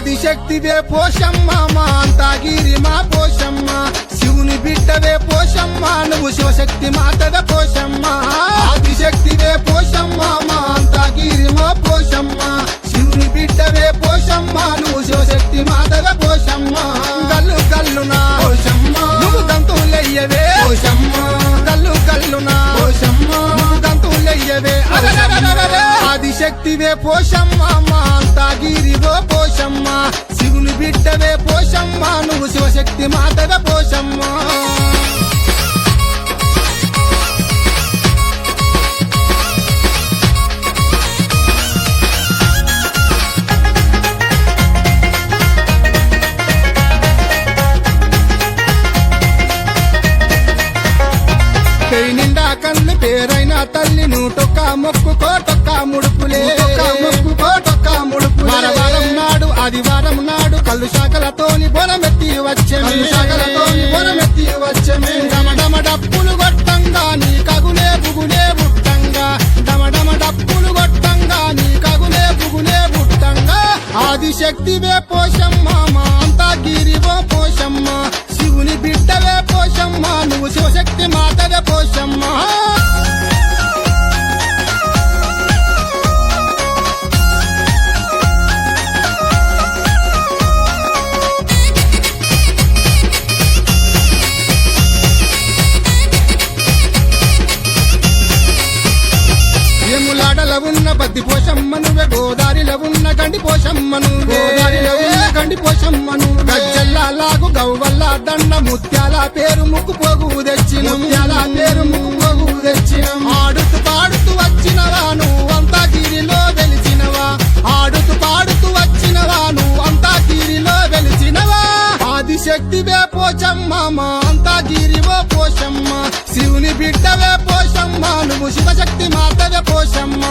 ఆదిశక్తివే పోషమ్మ మా అంతాగిరి మా పోషమ్మ. శివుని బిడ్డవే పోషమ్మ నువ్వు శివశక్తి మాతద పోషమ్మ. ఆదిశక్తివే పోషమ్మ మా అంతాగిరి మా పోషమ్మ. శివుని బిడ్డవే పోషమ్మ నువ్వు శివశక్తి మాతద పోషమ్మ. కల్లు కల్లు నా పోషమ్మ. నువ్వు దంతులయ్యవే పోషమ్మ. కల్లు కల్లు నా పోషమ్మ. నువ్వు దంతులయ్యవే ఆదిశక్తివే పోషమ్మ. మా అంతాగిరివో పోషమ్మ నువ్వు శివశక్తి మాతవే పోషమ్మ. పేయి నిండా కన్ను పేరైన తల్లి నూటొక్క మొక్కు కోటొక్క ముడుపు. కళ్ళు శాఖలతోని బొనమెత్తి వచ్చే శాఖలతోని బొనమెత్తి వచ్చే డమడమ డప్పులు కొట్టంగా నీ కగులే బుగులే బుట్టంగా. డమడమ డప్పులు కొట్టంగా నీ కగులే బుగులే బుట్టంగా. ఆదిశక్తివే పోషమ్మ మా అంతా గిరివో పోషమ్మ. ఉన్న బద్ది పోషమ్మ నువ్వే గోదారిలో ఉన్న గండి పోషమ్మ నువ్వే. గోదారిలో ఉన్న గండి పోషమ్మ నువ్వు. గజ్జల్లా లాగు గవ్వల్ల దండ ముత్యాల పేరు ముక్కు పోగు తెచ్చిన. ముత్యాల పేరు ముక్కు పోగు తెచ్చిన. ఆడుతూ పాడుతూ వచ్చినవా నువ్వు అంతా గిరిలో వెలిచినవా? ఆడుతూ పాడుతూ వచ్చినవా నువ్వు అంతా గిరిలో వెలిచినవా ఆదిశక్తివే పోచమ్మ అంతా గిరివో పోషమ్మ. శివుని బిడ్డవే పోషమ్మ నువ్వు శివశక్తి మాతవ్య పోషమ్మ.